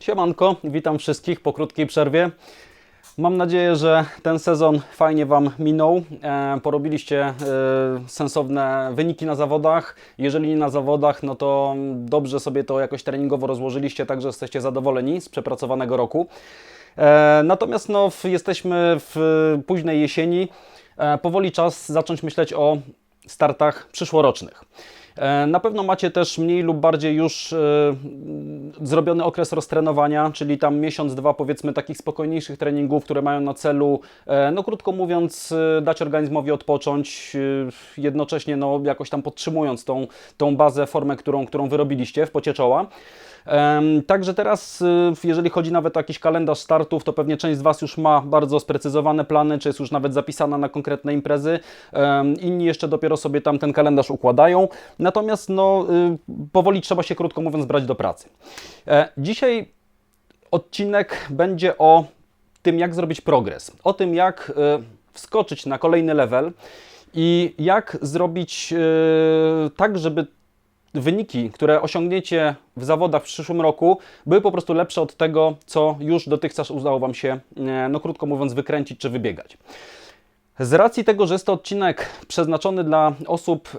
Siemanko, witam wszystkich po krótkiej przerwie. Mam nadzieję, że ten sezon fajnie Wam minął. E, porobiliście e, sensowne wyniki na zawodach. Jeżeli nie na zawodach, no to dobrze sobie to jakoś treningowo rozłożyliście, także jesteście zadowoleni z przepracowanego roku. E, natomiast no, jesteśmy w późnej jesieni. Powoli czas zacząć myśleć o startach przyszłorocznych. E, Na pewno macie też mniej lub bardziej już e, zrobiony okres roztrenowania, czyli tam miesiąc, dwa powiedzmy takich spokojniejszych treningów, które mają na celu, e, no krótko mówiąc, dać organizmowi odpocząć, jednocześnie no jakoś tam podtrzymując tą, tą bazę, formę, którą, którą wyrobiliście w pocie czoła. Także teraz, jeżeli chodzi nawet o jakiś kalendarz startów, to pewnie część z Was już ma bardzo sprecyzowane plany, czy jest już nawet zapisana na konkretne imprezy. Inni jeszcze dopiero sobie tam ten kalendarz układają. Natomiast no, y, powoli trzeba się, krótko mówiąc, brać do pracy. E, Dzisiaj odcinek będzie o tym, jak zrobić progres, o tym, jak y, wskoczyć na kolejny level i jak zrobić y, tak, żeby wyniki, które osiągniecie w zawodach w przyszłym roku, były po prostu lepsze od tego, co już dotychczas udało Wam się, no krótko mówiąc, wykręcić czy wybiegać. Z racji tego, że jest to odcinek przeznaczony dla osób,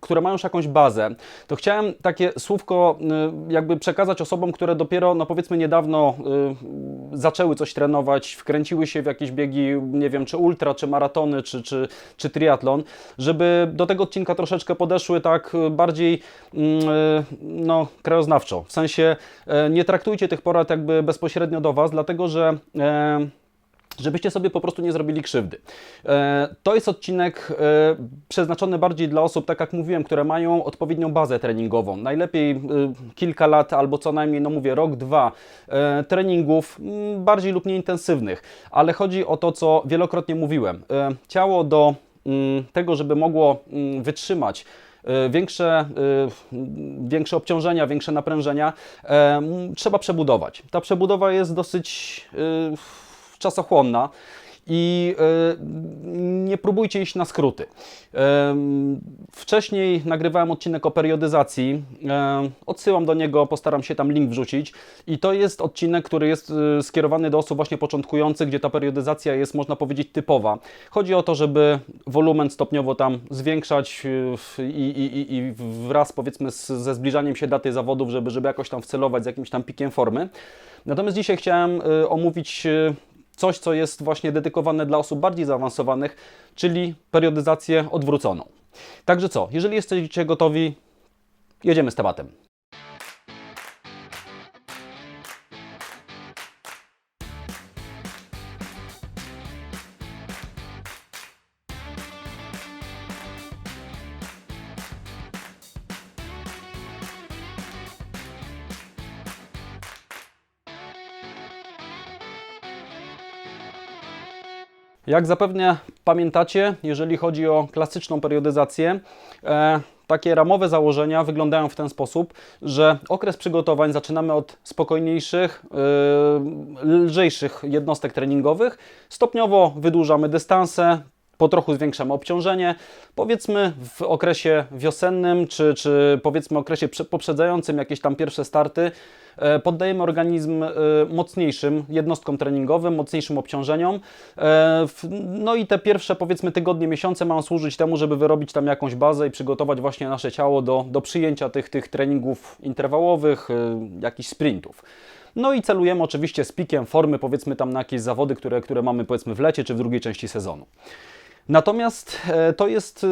które mają już jakąś bazę, to chciałem takie słówko e, jakby przekazać osobom, które dopiero, no powiedzmy niedawno e, zaczęły coś trenować, wkręciły się w jakieś biegi, nie wiem, czy ultra, czy maratony, czy, czy, czy triatlon, żeby do tego odcinka troszeczkę podeszły tak e, bardziej mm, no, krajoznawczo. W sensie nie traktujcie tych porad jakby bezpośrednio do Was, dlatego że żebyście sobie po prostu nie zrobili krzywdy. E, To jest odcinek e, przeznaczony bardziej dla osób, tak jak mówiłem, które mają odpowiednią bazę treningową. Najlepiej e, kilka lat albo co najmniej, no mówię, rok, dwa treningów, bardziej lub mniej intensywnych, ale chodzi o to, co wielokrotnie mówiłem. Ciało do tego, żeby mogło wytrzymać większe, większe obciążenia, większe naprężenia, trzeba przebudować. Ta przebudowa jest dosyć czasochłonna i e, nie próbujcie iść na skróty. E, Wcześniej nagrywałem odcinek o periodyzacji. E, Odsyłam do niego, postaram się tam link wrzucić. I to jest odcinek, który jest skierowany do osób właśnie początkujących, gdzie ta periodyzacja jest, można powiedzieć, typowa. Chodzi o to, żeby wolumen stopniowo tam zwiększać i, i, i- wraz powiedzmy z, ze zbliżaniem się daty zawodów, żeby, żeby jakoś tam wcelować z jakimś tam pikiem formy. Natomiast dzisiaj chciałem omówić coś, co jest właśnie dedykowane dla osób bardziej zaawansowanych, czyli periodyzację odwróconą. Także co, jeżeli jesteście gotowi, jedziemy z tematem. Jak zapewne pamiętacie, jeżeli chodzi o klasyczną periodyzację, e, takie ramowe założenia wyglądają w ten sposób, że okres przygotowań zaczynamy od spokojniejszych, e, lżejszych jednostek treningowych, stopniowo wydłużamy dystanse, po trochu zwiększamy obciążenie. Powiedzmy w okresie wiosennym, czy, czy powiedzmy okresie prze- poprzedzającym jakieś tam pierwsze starty, e, poddajemy organizm e, mocniejszym jednostkom treningowym, mocniejszym obciążeniom. E, No i te pierwsze powiedzmy tygodnie, miesiące mają służyć temu, żeby wyrobić tam jakąś bazę i przygotować właśnie nasze ciało do, do przyjęcia tych, tych treningów interwałowych, jakichś sprintów. No i celujemy oczywiście z pikiem formy, powiedzmy tam na jakieś zawody, które, które mamy powiedzmy w lecie czy w drugiej części sezonu. Natomiast e, to jest y,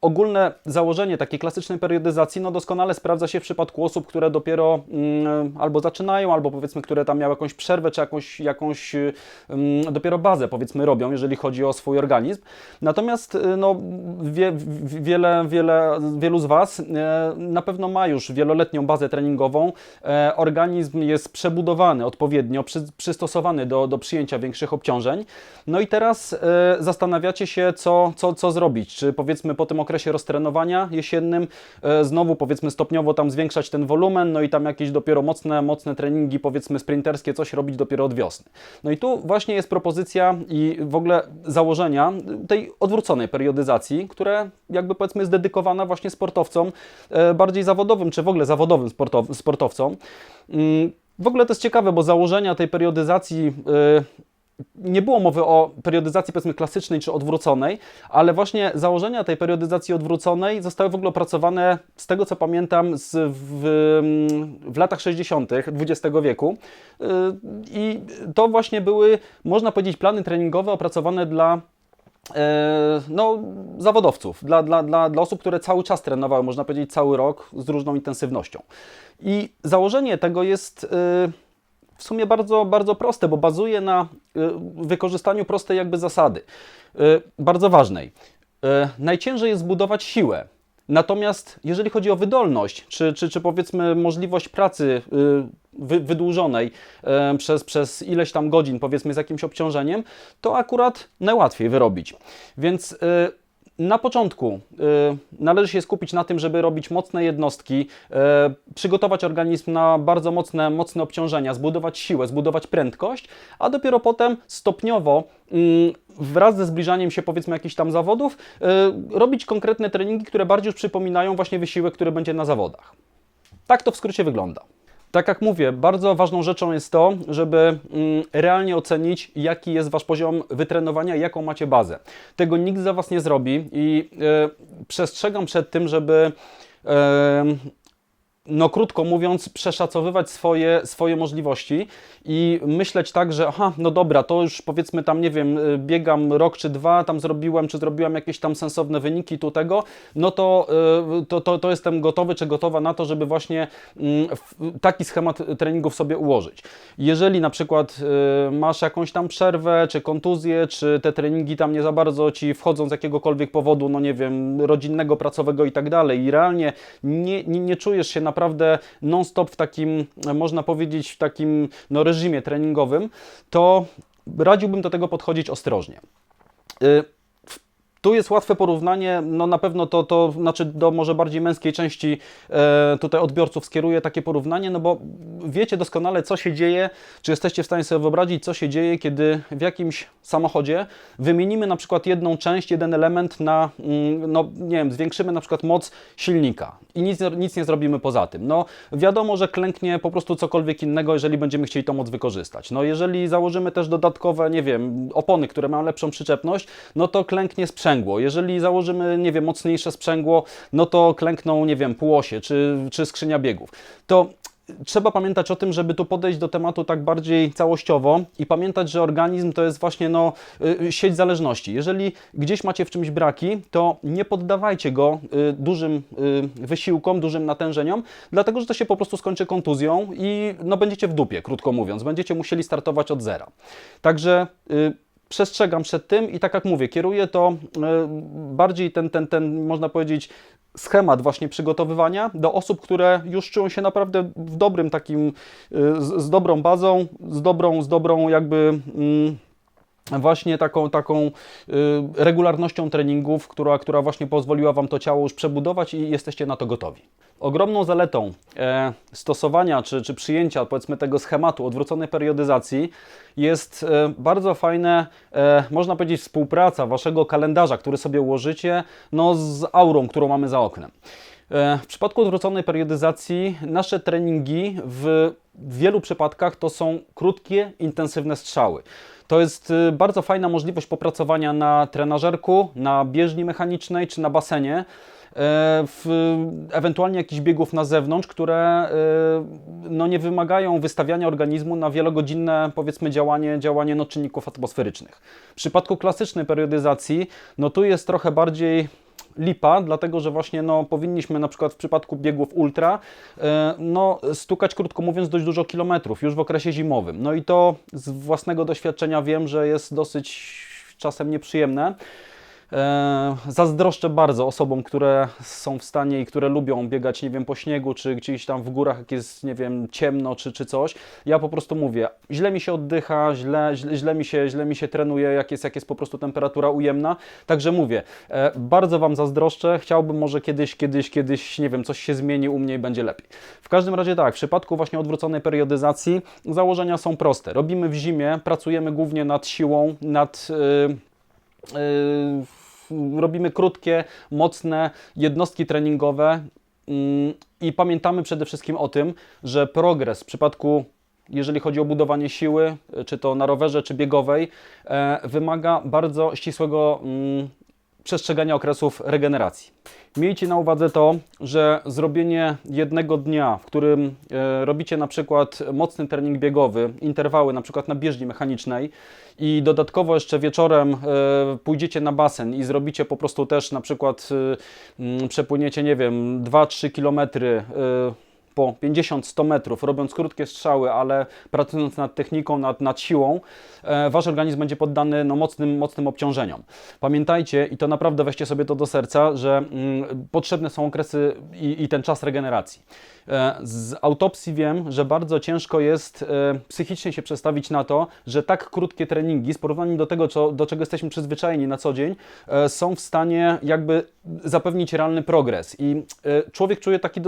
ogólne założenie takiej klasycznej periodyzacji, no doskonale sprawdza się w przypadku osób, które dopiero mm, albo zaczynają, albo powiedzmy, które tam miały jakąś przerwę, czy jakąś, jakąś y, mm, dopiero bazę powiedzmy robią, jeżeli chodzi o swój organizm. Natomiast y, no, wie, wiele, wiele, wielu z Was e, na pewno ma już wieloletnią bazę treningową. E, Organizm jest przebudowany odpowiednio, przy, przystosowany do, do przyjęcia większych obciążeń. No i teraz e, zastanawiacie się, co, co, co zrobić. Czy powiedzmy po tym okresie roztrenowania jesiennym e, znowu powiedzmy stopniowo tam zwiększać ten wolumen, no i tam jakieś dopiero mocne, mocne treningi powiedzmy sprinterskie, coś robić dopiero od wiosny. No i tu właśnie jest propozycja i w ogóle założenia tej odwróconej periodyzacji, które jakby powiedzmy jest dedykowana właśnie sportowcom e, bardziej zawodowym, czy w ogóle zawodowym sportow- sportowcom. Mm, W ogóle to jest ciekawe, bo założenia tej periodyzacji y, nie było mowy o periodyzacji powiedzmy klasycznej czy odwróconej, ale właśnie założenia tej periodyzacji odwróconej zostały w ogóle opracowane, z tego co pamiętam, z, w, w latach 60. XX wieku. Y, I to właśnie były, można powiedzieć, plany treningowe opracowane dla e, no, zawodowców, dla, dla, dla, osób, które cały czas trenowały, można powiedzieć, cały rok z różną intensywnością. I założenie tego jest y, w sumie bardzo, bardzo proste, bo bazuje na y, wykorzystaniu prostej jakby zasady, y, bardzo ważnej. Y, najciężej jest zbudować siłę. Natomiast jeżeli chodzi o wydolność, czy, czy, czy powiedzmy możliwość pracy wy, wydłużonej przez, przez ileś tam godzin, powiedzmy z jakimś obciążeniem, to akurat najłatwiej wyrobić. Więc na początku y, należy się skupić na tym, żeby robić mocne jednostki, y, przygotować organizm na bardzo mocne, mocne obciążenia, zbudować siłę, zbudować prędkość, a dopiero potem stopniowo y, wraz ze zbliżaniem się powiedzmy jakichś tam zawodów y, robić konkretne treningi, które bardziej już przypominają właśnie wysiłek, który będzie na zawodach. Tak to w skrócie wygląda. Tak jak mówię, bardzo ważną rzeczą jest to, żeby mm, realnie ocenić, jaki jest Wasz poziom wytrenowania, jaką macie bazę. Tego nikt za Was nie zrobi i y, przestrzegam przed tym, żeby no krótko mówiąc, przeszacowywać swoje, swoje możliwości i myśleć tak, że aha, no dobra, to już powiedzmy tam, nie wiem, y, biegam rok czy dwa, tam zrobiłem, czy zrobiłam jakieś tam sensowne wyniki tu tego, no to, y, to, to, to jestem gotowy, czy gotowa na to, żeby właśnie mm, taki schemat treningów sobie ułożyć. Jeżeli na przykład y, masz jakąś tam przerwę, czy kontuzję, czy te treningi tam nie za bardzo Ci wchodzą z jakiegokolwiek powodu, no nie wiem, rodzinnego, pracowego i tak dalej i realnie nie, nie, nie czujesz się naprawdę non-stop w takim, można powiedzieć, w takim no, reżimie treningowym, to radziłbym do tego podchodzić ostrożnie. Y, tu jest łatwe porównanie, no na pewno to, to znaczy do może bardziej męskiej części e, tutaj odbiorców skieruję takie porównanie, no bo wiecie doskonale, co się dzieje, czy jesteście w stanie sobie wyobrazić, co się dzieje, kiedy w jakimś samochodzie wymienimy na przykład jedną część, jeden element na, mm, no nie wiem, zwiększymy na przykład moc silnika i nic, nic nie zrobimy poza tym. No wiadomo, że klęknie po prostu cokolwiek innego, jeżeli będziemy chcieli tą moc wykorzystać. No jeżeli założymy też dodatkowe, nie wiem, opony, które mają lepszą przyczepność, no to klęknie sprzęt sprzęgło. Jeżeli założymy, nie wiem, mocniejsze sprzęgło, no to klękną, nie wiem, półosie czy, czy skrzynia biegów. To trzeba pamiętać o tym, żeby tu podejść do tematu tak bardziej całościowo i pamiętać, że organizm to jest właśnie no, y, sieć zależności. Jeżeli gdzieś macie w czymś braki, to nie poddawajcie go y, dużym y, wysiłkom, dużym natężeniom, dlatego że to się po prostu skończy kontuzją i no, będziecie w dupie, krótko mówiąc. Będziecie musieli startować od zera. Także przestrzegam przed tym i tak jak mówię, kieruję to e, bardziej ten, ten, ten można powiedzieć, schemat właśnie przygotowywania do osób, które już czują się naprawdę w dobrym takim, e, z, z dobrą bazą, z dobrą, z dobrą jakby. Mm, właśnie taką, taką y, regularnością treningów, która, która właśnie pozwoliła Wam to ciało już przebudować i jesteście na to gotowi. Ogromną zaletą e, stosowania czy, czy przyjęcia powiedzmy tego schematu odwróconej periodyzacji jest e, bardzo fajne, e, można powiedzieć, współpraca Waszego kalendarza, który sobie ułożycie no, z aurą, którą mamy za oknem. W przypadku odwróconej periodyzacji nasze treningi w wielu przypadkach to są krótkie, intensywne strzały. To jest bardzo fajna możliwość popracowania na trenażerku, na bieżni mechanicznej czy na basenie. E, w, ewentualnie jakichś biegów na zewnątrz, które e, no, nie wymagają wystawiania organizmu na wielogodzinne powiedzmy działanie, działanie no, czynników atmosferycznych. W przypadku klasycznej periodyzacji, no tu jest trochę bardziej lipa, dlatego że właśnie no, powinniśmy na przykład w przypadku biegów ultra e, no, stukać, krótko mówiąc, dość dużo kilometrów już w okresie zimowym. No i to z własnego doświadczenia wiem, że jest dosyć czasem nieprzyjemne. E, zazdroszczę bardzo osobom, które są w stanie i które lubią biegać, nie wiem, po śniegu, czy gdzieś tam w górach, jak jest, nie wiem, ciemno, czy, czy coś. Ja po prostu mówię, źle mi się oddycha, źle, źle, źle, mi, się, źle mi się trenuje, jak jest, jak jest po prostu temperatura ujemna. Także mówię, e, bardzo Wam zazdroszczę. Chciałbym może kiedyś, kiedyś, kiedyś, nie wiem, coś się zmieni u mnie i będzie lepiej. W każdym razie tak, w przypadku właśnie odwróconej periodyzacji założenia są proste. Robimy w zimie, pracujemy głównie nad siłą, nad... Yy, yy, robimy krótkie, mocne jednostki treningowe mm, i pamiętamy przede wszystkim o tym, że progres w przypadku jeżeli chodzi o budowanie siły, czy to na rowerze, czy biegowej, e, wymaga bardzo ścisłego mm, przestrzegania okresów regeneracji. Miejcie na uwadze to, że zrobienie jednego dnia, w którym e, robicie na przykład mocny trening biegowy, interwały na przykład na bieżni mechanicznej i dodatkowo jeszcze wieczorem e, pójdziecie na basen i zrobicie po prostu też na przykład e, przepłyniecie, nie wiem, 2-3 kilometry po 50-100 metrów, robiąc krótkie strzały, ale pracując nad techniką, nad, nad siłą, e, wasz organizm będzie poddany no, mocnym, mocnym obciążeniom. Pamiętajcie, i to naprawdę weźcie sobie to do serca, że mm, potrzebne są okresy i, i ten czas regeneracji. E, z autopsji wiem, że bardzo ciężko jest e, psychicznie się przestawić na to, że tak krótkie treningi, z porównaniem do tego, co, do czego jesteśmy przyzwyczajeni na co dzień, e, są w stanie jakby zapewnić realny progres. I e, człowiek czuje taki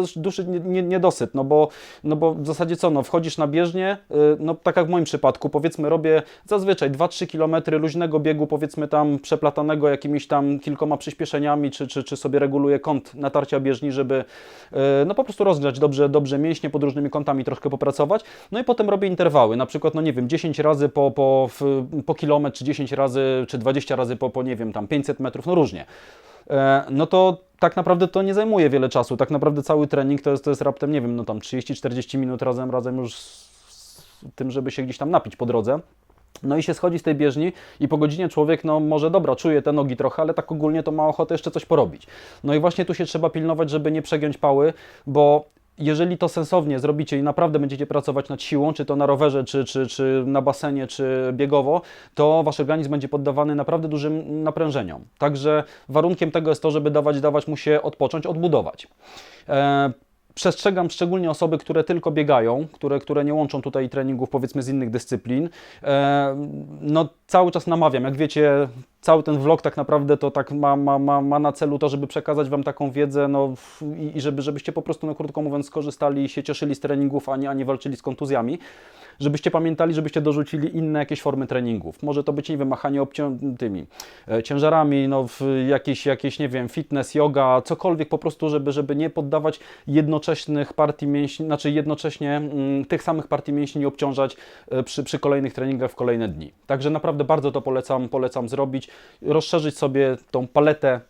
nie- niedosyt, no bo, no bo w zasadzie co, no wchodzisz na bieżnię, e, no tak jak w moim przypadku, powiedzmy robię zazwyczaj 2-3 km luźnego biegu, powiedzmy tam przeplatanego jakimiś tam kilkoma przyspieszeniami, czy, czy, czy sobie reguluję kąt natarcia bieżni, żeby e, no po prostu rozgrzać dobrze, dobrze mięśnie, pod różnymi kątami troszkę popracować. No i potem robię interwały, na przykład, no nie wiem, 10 razy po, po, w, po kilometr, czy 10 razy, czy 20 razy po, po nie wiem, tam 500 metrów, no różnie. E, no to tak naprawdę to nie zajmuje wiele czasu. Tak naprawdę cały trening to jest, to jest raptem, nie wiem, no tam 30-40 minut razem, razem już z tym, żeby się gdzieś tam napić po drodze. No i się schodzi z tej bieżni i po godzinie człowiek, no może dobra, czuje te nogi trochę, ale tak ogólnie to ma ochotę jeszcze coś porobić. No i właśnie tu się trzeba pilnować, żeby nie przegiąć pały, bo jeżeli to sensownie zrobicie i naprawdę będziecie pracować nad siłą, czy to na rowerze, czy, czy, czy na basenie, czy biegowo, to wasz organizm będzie poddawany naprawdę dużym naprężeniom. Także warunkiem tego jest to, żeby dawać, dawać mu się odpocząć, odbudować. E, Przestrzegam szczególnie osoby, które tylko biegają, które, które nie łączą tutaj treningów powiedzmy z innych dyscyplin. E, no cały czas namawiam, jak wiecie, cały ten vlog tak naprawdę to tak ma, ma, ma, ma na celu to, żeby przekazać Wam taką wiedzę no, i, i żeby, żebyście po prostu, no, krótko mówiąc, skorzystali i się cieszyli z treningów, a nie, a nie walczyli z kontuzjami. Żebyście pamiętali, żebyście dorzucili inne jakieś formy treningów. Może to być, nie wiem, machanie obcią- tymi e, ciężarami, no, jakieś, jakieś, nie wiem, fitness, yoga, cokolwiek po prostu, żeby, żeby nie poddawać jednoczesnych partii mięśni, znaczy jednocześnie mm, tych samych partii mięśni nie obciążać e, przy, przy kolejnych treningach w kolejne dni. Także naprawdę bardzo to polecam, polecam zrobić, rozszerzyć sobie tą paletę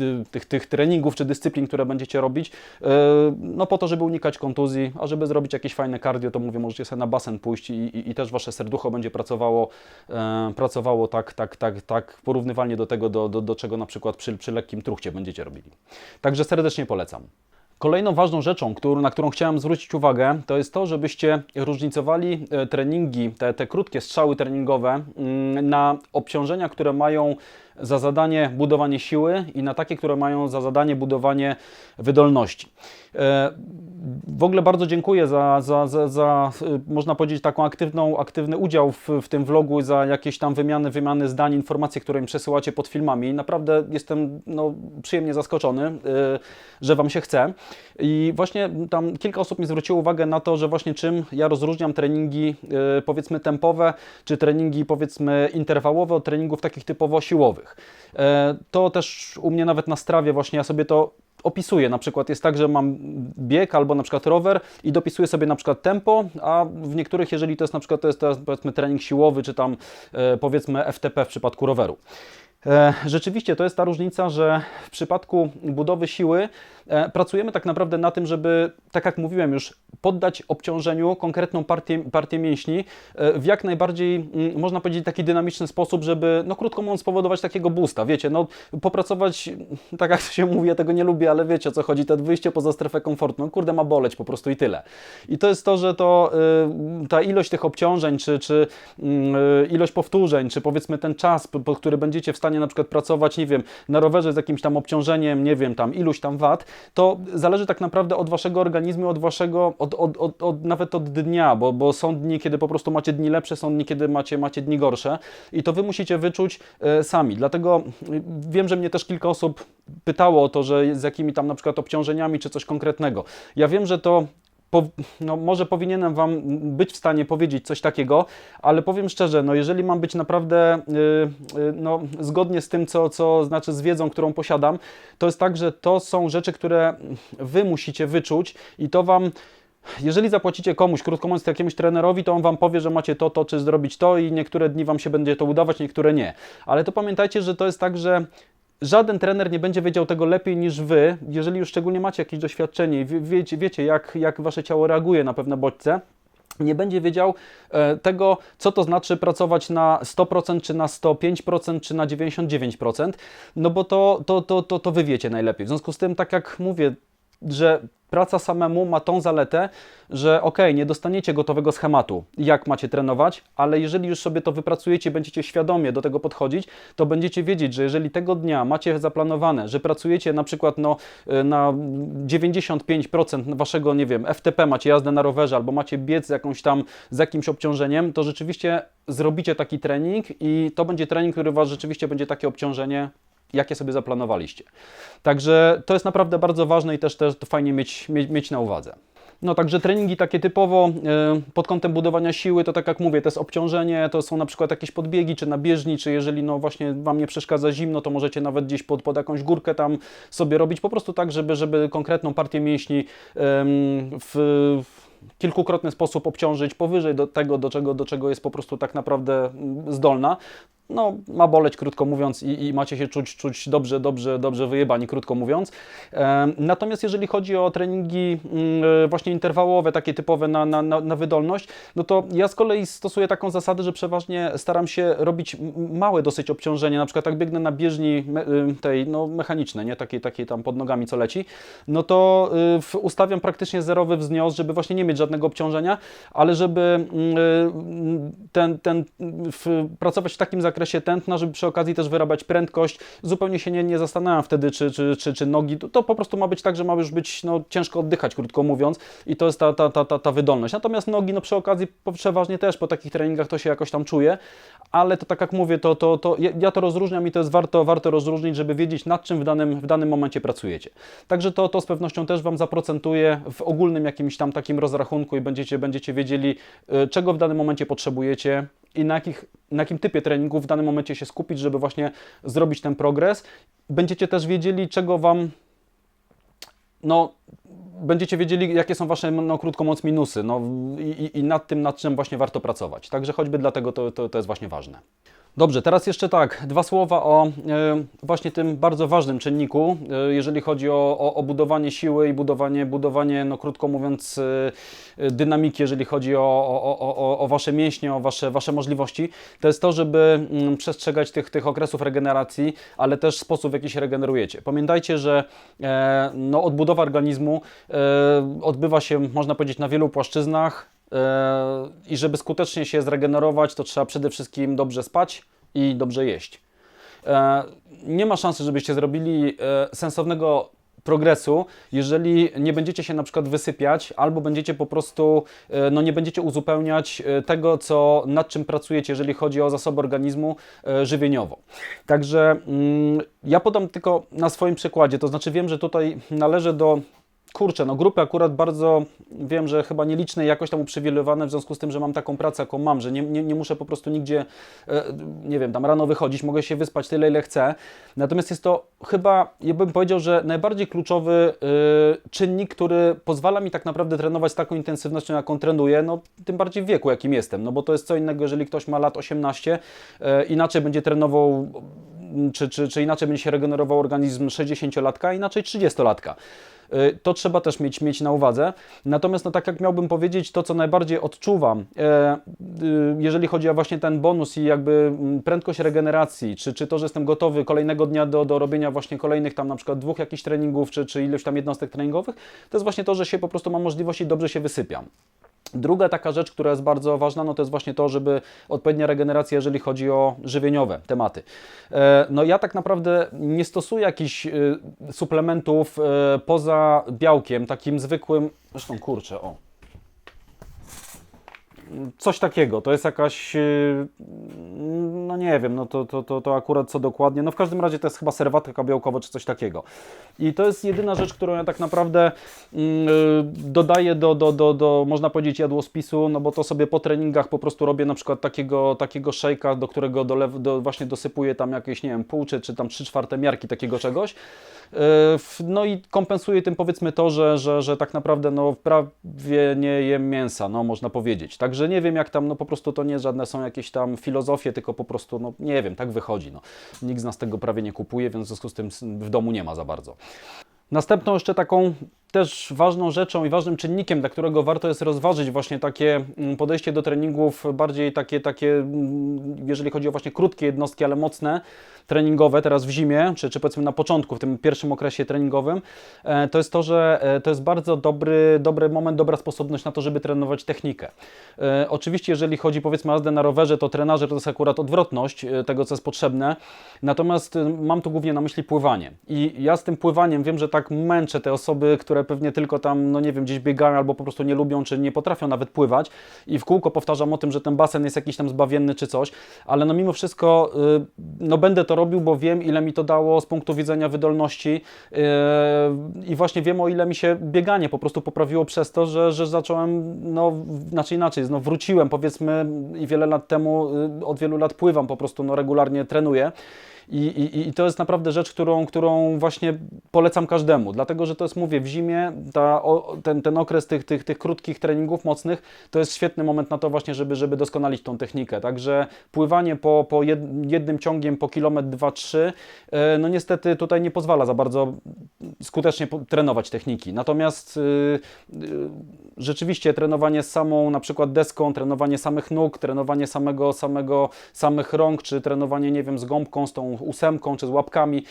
y, tych, tych treningów czy dyscyplin, które będziecie robić, y, no po to, żeby unikać kontuzji, a żeby zrobić jakieś fajne cardio, to mówię, możecie sobie na basen pójść i, i, i też Wasze serducho będzie pracowało, e, pracowało tak, tak, tak, tak porównywalnie do tego, do, do, do czego na przykład przy, przy lekkim truchcie będziecie robili. Także serdecznie polecam. Kolejną ważną rzeczą, na którą chciałem zwrócić uwagę, to jest to, żebyście różnicowali e, treningi, te, te krótkie strzały treningowe mm, na obciążenia, które mają za zadanie budowanie siły i na takie, które mają za zadanie budowanie wydolności. E, W ogóle bardzo dziękuję za, za, za, za e, można powiedzieć, taką aktywną, aktywny udział w, w tym vlogu, za jakieś tam wymiany, wymiany zdań, informacje, które mi przesyłacie pod filmami. Naprawdę jestem no, przyjemnie zaskoczony, e, że Wam się chce. I właśnie tam kilka osób mi zwróciło uwagę na to, że właśnie czym ja rozróżniam treningi powiedzmy tempowe, czy treningi powiedzmy interwałowe od treningów takich typowo siłowych. E, To też u mnie nawet na strawie właśnie ja sobie to opisuję. Na przykład jest tak, że mam bieg albo na przykład rower i dopisuję sobie na przykład tempo, a w niektórych, jeżeli to jest na przykład to jest, jest powiedzmy trening siłowy, czy tam e, powiedzmy FTP w przypadku roweru. E, Rzeczywiście to jest ta różnica, że w przypadku budowy siły e, pracujemy tak naprawdę na tym, żeby, tak jak mówiłem już, poddać obciążeniu konkretną partię, partię mięśni e, w jak najbardziej, mm, można powiedzieć, taki dynamiczny sposób, żeby, no krótko mówiąc, spowodować takiego boosta, wiecie, no popracować, tak jak się mówi, ja tego nie lubię, ale wiecie o co chodzi, to wyjście poza strefę komfortu, no kurde ma boleć po prostu i tyle. I to jest to, że to y, ta ilość tych obciążeń, czy, czy y, ilość powtórzeń, czy powiedzmy ten czas, po który będziecie w stanie na przykład pracować, nie wiem, na rowerze z jakimś tam obciążeniem, nie wiem, tam iluś tam wat, to zależy tak naprawdę od waszego organizmu, od waszego, od, od, od, od nawet od dnia, bo, bo są dni, kiedy po prostu macie dni lepsze, są dni, kiedy macie, macie dni gorsze i to wy musicie wyczuć e, sami. Dlatego y, wiem, że mnie też kilka osób pytało o to, że z jakimi tam na przykład obciążeniami, czy coś konkretnego. Ja wiem, że to po, no może powinienem Wam być w stanie powiedzieć coś takiego, ale powiem szczerze, no jeżeli mam być naprawdę y, y, no, zgodnie z tym, co, co znaczy z wiedzą, którą posiadam, to jest tak, że to są rzeczy, które Wy musicie wyczuć i to Wam jeżeli zapłacicie komuś, krótko mówiąc jakiemuś trenerowi, to on Wam powie, że macie to, to, czy zrobić to i niektóre dni Wam się będzie to udawać, niektóre nie. Ale to pamiętajcie, że to jest tak, że żaden trener nie będzie wiedział tego lepiej niż Wy, jeżeli już szczególnie macie jakieś doświadczenie i wie- wiecie, wiecie jak, jak Wasze ciało reaguje na pewne bodźce, nie będzie wiedział e, tego, co to znaczy pracować na 100%, czy na 105%, czy na 99%, no bo to, to, to, to, to wy wiecie najlepiej. W związku z tym, tak jak mówię, że praca samemu ma tą zaletę, że ok, nie dostaniecie gotowego schematu, jak macie trenować, ale jeżeli już sobie to wypracujecie, będziecie świadomie do tego podchodzić, to będziecie wiedzieć, że jeżeli tego dnia macie zaplanowane, że pracujecie na przykład no, y, na 95% waszego, nie wiem, FTP, macie jazdę na rowerze albo macie biec jakąś tam, z jakimś obciążeniem, to rzeczywiście zrobicie taki trening i to będzie trening, który was rzeczywiście będzie takie obciążenie jakie sobie zaplanowaliście. Także to jest naprawdę bardzo ważne i też, też to fajnie mieć, mieć, mieć na uwadze. No także treningi takie typowo y, pod kątem budowania siły, to tak jak mówię, to jest obciążenie, to są na przykład jakieś podbiegi, czy na bieżni, czy jeżeli no właśnie Wam nie przeszkadza zimno, to możecie nawet gdzieś pod, pod jakąś górkę tam sobie robić, po prostu tak, żeby, żeby konkretną partię mięśni w kilkukrotny sposób obciążyć powyżej do tego, do czego, do czego jest po prostu tak naprawdę mm, zdolna. No, ma boleć, krótko mówiąc, i, i macie się czuć, czuć dobrze, dobrze, dobrze wyjebani, krótko mówiąc. Em, Natomiast jeżeli chodzi o treningi mm, właśnie interwałowe, takie typowe na, na, na, wydolność, no to ja z kolei stosuję taką zasadę, że przeważnie staram się robić małe dosyć obciążenie, na przykład jak biegnę na bieżni me, y, tej no, mechanicznej, nie takiej, takiej tam pod nogami, co leci, no to y, ustawiam praktycznie zerowy wznios, żeby właśnie nie mieć żadnego obciążenia, ale żeby mm, y, ten, ten, w, pracować w takim zakresie tętna, żeby przy okazji też wyrabiać prędkość. Zupełnie się nie, nie zastanawiam wtedy, czy, czy, czy, czy nogi, to, to po prostu ma być tak, że ma już być no, ciężko oddychać, krótko mówiąc, i to jest ta, ta, ta, ta, ta wydolność. Natomiast nogi, no przy okazji przeważnie też po takich treningach to się jakoś tam czuje, ale to tak jak mówię, to, to, to ja, ja to rozróżniam i to jest warto, warto rozróżnić, żeby wiedzieć nad czym w danym, w danym momencie pracujecie. Także to, to z pewnością też Wam zaprocentuje w ogólnym jakimś tam takim rozrachunku i będziecie, będziecie wiedzieli, y, czego w danym momencie potrzebujecie i na, jakich, na jakim typie treningów w danym momencie się skupić, żeby właśnie zrobić ten progres. Będziecie też wiedzieli, czego Wam no, będziecie wiedzieli, jakie są Wasze, no, krótko mówiąc, minusy no, i- i nad tym, nad czym właśnie warto pracować. Także choćby dlatego to, to, to jest właśnie ważne. Dobrze, teraz jeszcze tak, dwa słowa o e, właśnie tym bardzo ważnym czynniku, e, jeżeli chodzi o, o, o budowanie siły i budowanie, budowanie no krótko mówiąc, e, dynamiki, jeżeli chodzi o, o, o, o, Wasze mięśnie, o wasze, wasze możliwości, to jest to, żeby mm, przestrzegać tych, tych okresów regeneracji, ale też sposób, w jaki się regenerujecie. Pamiętajcie, że no, odbudowa organizmu odbywa się, można powiedzieć, na wielu płaszczyznach, I żeby skutecznie się zregenerować, to trzeba przede wszystkim dobrze spać i dobrze jeść. E, Nie ma szansy, żebyście zrobili e, sensownego progresu, jeżeli nie będziecie się na przykład wysypiać, albo będziecie po prostu, no nie będziecie uzupełniać tego, co, nad czym pracujecie, jeżeli chodzi o zasoby organizmu żywieniowo. Także mm, ja podam tylko na swoim przykładzie, to znaczy wiem, że tutaj należę do kurczę, no grupy akurat bardzo, wiem, że chyba nieliczne jakoś tam uprzywilejowane w związku z tym, że mam taką pracę, jaką mam, że nie, nie, nie muszę po prostu nigdzie, e, nie wiem, tam rano wychodzić, mogę się wyspać tyle, ile chcę. Natomiast jest to chyba, ja bym powiedział, że najbardziej kluczowy e, czynnik, który pozwala mi tak naprawdę trenować z taką intensywnością, jaką trenuję, no tym bardziej w wieku, jakim jestem, no bo to jest co innego, jeżeli ktoś ma lat 18, e, inaczej będzie trenował czy, czy, czy inaczej będzie się regenerował organizm 60-latka, inaczej 30-latka. Y, To trzeba też mieć, mieć na uwadze. Natomiast, no, tak jak miałbym powiedzieć, to co najbardziej odczuwam, e, y, jeżeli chodzi o właśnie ten bonus i jakby mm, prędkość regeneracji, czy, czy to, że jestem gotowy kolejnego dnia do, do robienia właśnie kolejnych tam na przykład dwóch jakichś treningów, czy, czy ilość tam jednostek treningowych, to jest właśnie to, że się po prostu mam możliwość i dobrze się wysypiam. Druga taka rzecz, która jest bardzo ważna, no to jest właśnie to, żeby odpowiednia regeneracja, jeżeli chodzi o żywieniowe tematy. E, No ja tak naprawdę nie stosuję jakichś e, suplementów e, poza białkiem, takim zwykłym, zresztą kurczę, o. Coś takiego, to jest jakaś, e, no nie wiem, no to, to, to, to akurat co dokładnie, no w każdym razie to jest chyba serwatka białkowa czy coś takiego. I to jest jedyna rzecz, którą ja tak naprawdę mm, y, dodaję do, do, do, do, można powiedzieć, jadłospisu, no bo to sobie po treningach po prostu robię na przykład takiego, takiego szejka, do którego dolew, do, właśnie dosypuję tam jakieś, nie wiem, pół czy, czy tam trzy czwarte miarki takiego czegoś. w- No i kompensuje tym powiedzmy to, że, że, że tak naprawdę no prawie nie jem mięsa, no można powiedzieć. Także nie wiem jak tam, no po prostu to nie żadne są jakieś tam filozofie, tylko po prostu, no nie wiem, tak wychodzi. No. Nikt z nas tego prawie nie kupuje, więc w związku z tym w domu nie ma za bardzo. Następną jeszcze taką też ważną rzeczą i ważnym czynnikiem, dla którego warto jest rozważyć właśnie takie mm, podejście do treningów bardziej takie, takie mm, jeżeli chodzi o właśnie krótkie jednostki, ale mocne, treningowe teraz w zimie, czy, czy powiedzmy na początku, w tym pierwszym okresie treningowym, e, to jest to, że e, to jest bardzo dobry, dobry moment, dobra sposobność na to, żeby trenować technikę. E, Oczywiście, jeżeli chodzi powiedzmy o jazdę na rowerze, to trenażer to jest akurat odwrotność tego, co jest potrzebne. Natomiast mam tu głównie na myśli pływanie. I ja z tym pływaniem wiem, że tak męczę te osoby, które pewnie tylko tam, no nie wiem, gdzieś biegają albo po prostu nie lubią, czy nie potrafią nawet pływać. I w kółko powtarzam o tym, że ten basen jest jakiś tam zbawienny czy coś, ale no mimo wszystko, y, no będę to robił, bo wiem, ile mi to dało z punktu widzenia wydolności yy, i właśnie wiem, o ile mi się bieganie po prostu poprawiło przez to, że, że zacząłem, no znaczy inaczej, no wróciłem powiedzmy i wiele lat temu, y, od wielu lat pływam po prostu, no regularnie trenuję. I, i, I to jest naprawdę rzecz, którą, którą właśnie polecam każdemu, dlatego że to jest, mówię, w zimie ta, o, ten, ten okres tych, tych, tych krótkich treningów mocnych to jest świetny moment na to właśnie, żeby, żeby doskonalić tą technikę. Także pływanie po, po jed, jednym ciągiem po kilometr, dwa, trzy, e, no niestety tutaj nie pozwala za bardzo skutecznie trenować techniki. Natomiast y, y, rzeczywiście trenowanie samą na przykład deską, trenowanie samych nóg, trenowanie samego, samego, samych rąk, czy trenowanie, nie wiem, z gąbką, z tą ósemką, czy z łapkami,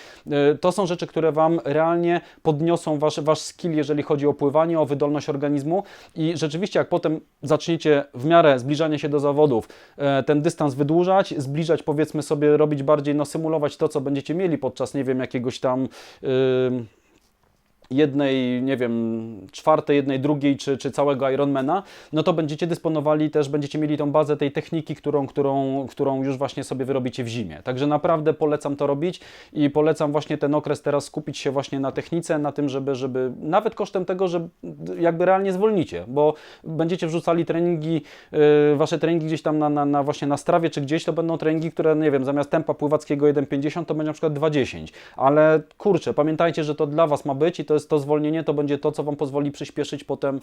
y, to są rzeczy, które Wam realnie podniosą wasz, wasz skill, jeżeli chodzi o pływanie, o wydolność organizmu. I rzeczywiście jak potem zaczniecie w miarę zbliżania się do zawodów e, ten dystans wydłużać, zbliżać powiedzmy sobie, robić bardziej, no symulować to, co będziecie mieli podczas, nie wiem, jakiegoś tam... ym, jednej, nie wiem, czwartej, jednej drugiej, czy, czy całego Ironmana, no to będziecie dysponowali też, będziecie mieli tą bazę tej techniki, którą, którą, którą już właśnie sobie wyrobicie w zimie. Także naprawdę polecam to robić i polecam właśnie ten okres teraz skupić się właśnie na technice, na tym, żeby, żeby nawet kosztem tego, że jakby realnie zwolnicie, bo będziecie wrzucali treningi, yy, wasze treningi gdzieś tam na, na, na właśnie na strawie, czy gdzieś, to będą treningi, które, nie wiem, zamiast tempa pływackiego 1,50 to będzie na przykład 2,10, ale kurczę, pamiętajcie, że to dla Was ma być i to jest to zwolnienie, to będzie to, co Wam pozwoli przyspieszyć potem,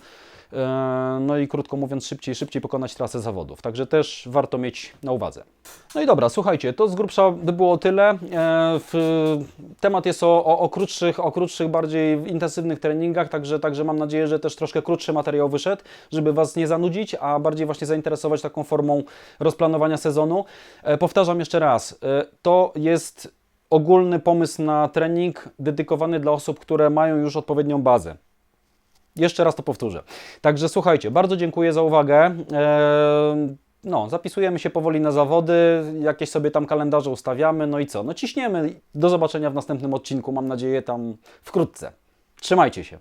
e, no i krótko mówiąc, szybciej, szybciej pokonać trasę zawodów. Także też warto mieć na uwadze. No i dobra, słuchajcie, to z grubsza by było tyle. E, temat jest o, o, o, krótszych, o krótszych, bardziej intensywnych treningach, także, także mam nadzieję, że też troszkę krótszy materiał wyszedł, żeby Was nie zanudzić, a bardziej właśnie zainteresować taką formą rozplanowania sezonu. E, powtarzam jeszcze raz, to jest ogólny pomysł na trening dedykowany dla osób, które mają już odpowiednią bazę. Jeszcze raz to powtórzę. Także słuchajcie, bardzo dziękuję za uwagę. Eee, No, zapisujemy się powoli na zawody, jakieś sobie tam kalendarze ustawiamy, no i co? No ciśniemy. Do zobaczenia w następnym odcinku, mam nadzieję tam wkrótce. Trzymajcie się.